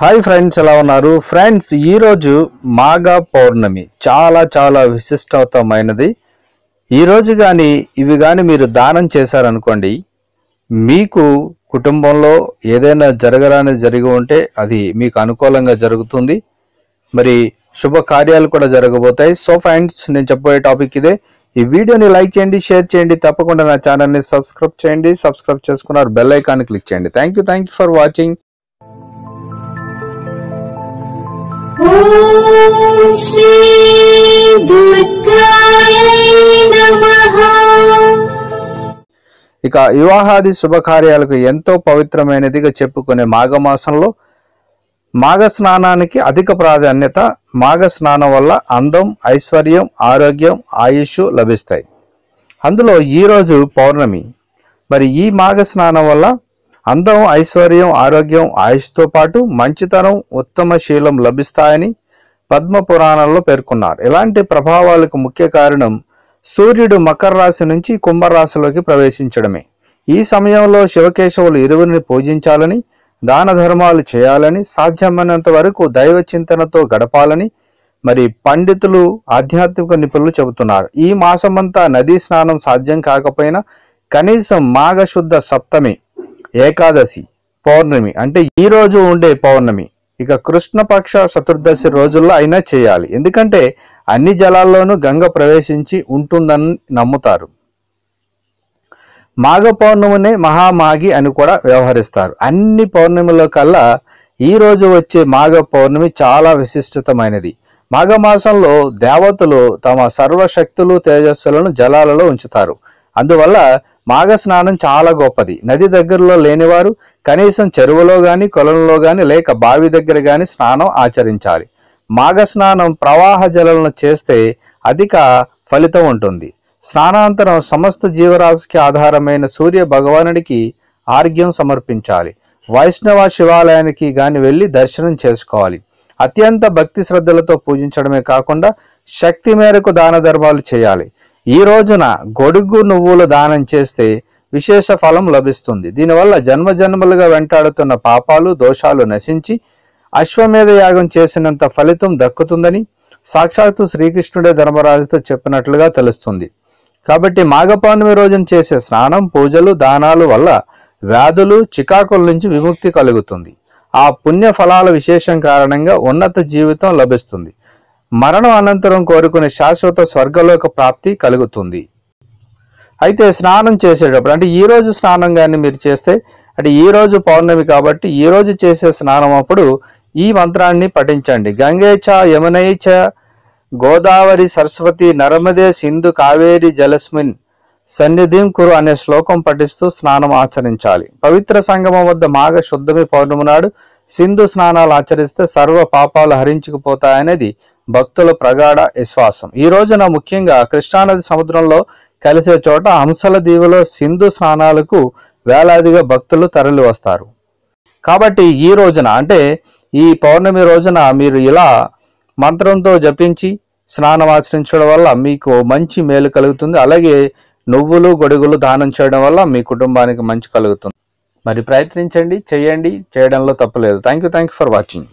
Hi friends ఎలా ఉన్నారు? Friends ఈరోజు మాఘ పౌర్ణమి. చాలా చాలా విశిష్టమైనది ఈరోజు కానీ ఇవి కానీ మీరు దానం చేశారనుకోండి మీకు కుటుంబంలో ఏదైనా జరగరాని జరిగి ఉంటే అది మీకు అనుకూలంగా జరుగుతుంది. మరి శుభకార్యాలు కూడా జరగబోతాయి. సో ఫ్రెండ్స్ నేను చెప్పబోయే టాపిక్ ఇదే. ఈ వీడియోని లైక్ చేయండి షేర్ చేయండి తప్పకుండా నా ఛానల్ని సబ్స్క్రైబ్ చేయండి. సబ్స్క్రైబ్ చేసుకున్నారు బెల్ ఐకాన్ క్లిక్ చేయండి. Thank you thank you for watching. ఇక వివాహాది శుభకార్యాలకు ఎంతో పవిత్రమైనదిగా చెప్పుకునే మాఘమాసంలో మాఘ స్నానానికి అధిక ప్రాధాన్యత మాఘ స్నానం వల్ల అందం ఐశ్వర్యం ఆరోగ్యం ఆయుష్ లభిస్తాయి. అందులో ఈరోజు పౌర్ణమి. మరి ఈ మాఘ స్నానం వల్ల అందం ఐశ్వర్యం ఆరోగ్యం ఆయుష్తో పాటు మంచితనం ఉత్తమ శీలం లభిస్తాయని పద్మ పురాణంలో పేర్కొన్నారు. ఇలాంటి ప్రభావాలకు ముఖ్య కారణం సూర్యుడు మకర రాశి నుంచి కుంభరాశిలోకి ప్రవేశించడమే. ఈ సమయంలో శివకేశవులు ఇరువురిని పూజించాలని దాన ధర్మాలు చేయాలని సాధ్యమైనంత వరకు దైవ చింతనతో గడపాలని మరి పండితులు ఆధ్యాత్మిక నిపుణులు చెబుతున్నారు. ఈ మాసమంతా నదీ స్నానం సాధ్యం కాకపోయినా కనీసం మాఘశుద్ధ సప్తమి ఏకాదశి పౌర్ణమి. అంటే ఈ రోజు ఉండే పౌర్ణమి. ఇక కృష్ణపక్ష చతుర్దశి రోజుల్లో అయినా చేయాలి. ఎందుకంటే అన్ని జలాల్లోనూ గంగ ప్రవేశించి ఉంటుందని నమ్ముతారు. మాఘ పౌర్ణమినే మహామాగి అని కూడా వ్యవహరిస్తారు. అన్ని పౌర్ణమిలో కల్లా ఈ రోజు వచ్చే మాఘ పౌర్ణమి చాలా విశిష్టతమైనది మాఘ మాసంలో దేవతలు తమ సర్వశక్తులు తేజస్సులను జలాలలో ఉంచుతారు. అందువల్ల మాఘ స్నానం చాలా గొప్పది. నది దగ్గరలో లేనివారు కనీసం చెరువులో గాని కొలంలో గాని లేక బావి దగ్గర గాని స్నానం ఆచరించాలి. మాఘ స్నానం ప్రవాహ జలాలను చేస్తే అధిక ఫలితం ఉంటుంది. స్నానాంతరం సమస్త జీవరాశికి ఆధారమైన సూర్య భగవానుడికి ఆర్ఘ్యం సమర్పించాలి. వైష్ణవ శివాలయానికి గాని వెళ్ళి దర్శనం చేసుకోవాలి. అత్యంత భక్తి శ్రద్ధలతో పూజించడమే కాకుండా శక్తి మేరకు దాన ధర్మాలు చేయాలి. ఈ రోజున గొడుగు నువ్వులు దానం చేస్తే విశేష ఫలం లభిస్తుంది. దీనివల్ల జన్మ జన్మలుగా వెంటాడుతున్న పాపాలు దోషాలు నశించి అశ్వమేధ యాగం చేసినంత ఫలితం దక్కుతుందని సాక్షాత్తు శ్రీకృష్ణుడే ధర్మరాజుతో చెప్పినట్లుగా తెలుస్తుంది. కాబట్టి మాఘ పౌర్ణమి రోజున చేసే స్నానం పూజలు దానాలు వల్ల వ్యాధులు చికాకుల నుంచి విముక్తి కలుగుతుంది. ఆ పుణ్య ఫలాల విశేషం కారణంగా ఉన్నత జీవితం లభిస్తుంది. మరణం అనంతరం కోరుకునే శాశ్వత స్వర్గలోక ప్రాప్తి కలుగుతుంది. అయితే స్నానం చేసేటప్పుడు అంటే ఈ రోజు స్నానం కానీ మీరు చేస్తే అంటే ఈ రోజు పౌర్ణమి కాబట్టి ఈ రోజు చేసే స్నానం అప్పుడు ఈ మంత్రాన్ని పఠించండి. గంగేచ యమునైచ గోదావరి సరస్వతి నర్మదే సింధు కావేరి జలస్మిన్ సన్నిధిం కురు అనే శ్లోకం పఠిస్తూ స్నానం ఆచరించాలి. పవిత్ర సంగమం వద్ద మాఘ శుద్ధమి పౌర్ణమి నాడు సింధు స్నానాలు ఆచరిస్తే సర్వ పాపాలు హరించుకుపోతాయనేది భక్తుల ప్రగాఢ విశ్వాసం. ఈ రోజున ముఖ్యంగా కృష్ణానది సముద్రంలో కలిసే చోట హంసల దీవులో సింధు స్నానాలకు వేలాదిగా భక్తులు తరలి వస్తారు. కాబట్టి ఈ రోజున అంటే ఈ పౌర్ణమి రోజున మీరు ఇలా మంత్రంతో జపించి స్నానం ఆచరించడం వల్ల మీకు మంచి మేలు కలుగుతుంది. అలాగే నువ్వులు గొడుగులు దానం చేయడం వల్ల మీ కుటుంబానికి మంచి కలుగుతుంది. మరి ప్రయత్నించండి చేయండి చేయడంలో తప్పులేదు thank you thank you for watching